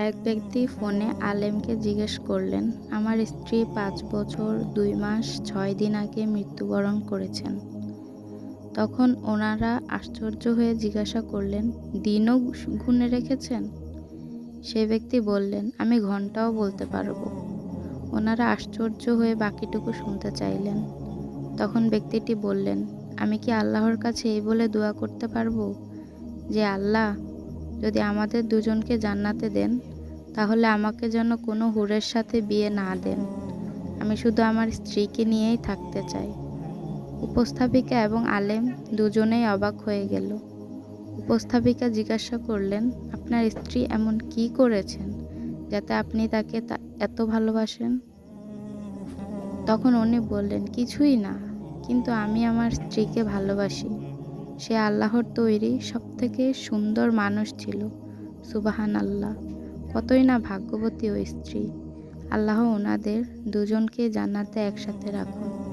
এক ব্যক্তি ফোনে আলেমকে জিজ্ঞেস করলেন, আমার স্ত্রী পাঁচ বছর, দুই মাস, ছয় দিন আগে মৃত্যুবরণ করেছেন। তখন ওনারা আশ্চর্য হয়ে জিজ্ঞাসা করলেন, দিনও গুনে রেখেছেন? সে ব্যক্তি বললেন, আমি ঘন্টাও বলতে পারব। ওনারা আশ্চর্য হয়ে বাকিটুকু শুনতে চাইলেন। তখন ব্যক্তিটি বললেন, আমি কি আল্লাহর কাছে এই বলে দোয়া করতে পারব যে, আল্লাহ, যদি আমাদের দুজনকে জান্নাতে দেন তাহলে আমাকে যেন কোনো হুরের সাথে বিয়ে না দেন। আমি শুধু আমার স্ত্রীকে নিয়েই থাকতে চাই। উপস্থাপিকা এবং আলেম দুজনেই অবাক হয়ে গেল। উপস্থাপিকা জিজ্ঞাসা করলেন, আপনার স্ত্রী এমন কি করেছেন যাতে আপনি তাকে এত ভালোবাসেন? তখন উনি বললেন, কিছুই না, কিন্তু আমি আমার স্ত্রীকে ভালোবাসি। সে আল্লাহর তৈরি, সবথেকে সুন্দর মানুষ ছিল। সুবাহান আল্লাহ কতই না ভাগ্যবতী ও স্ত্রী। আল্লাহ ওনাদের দুজনকে জান্নাতে একসাথে রাখুন।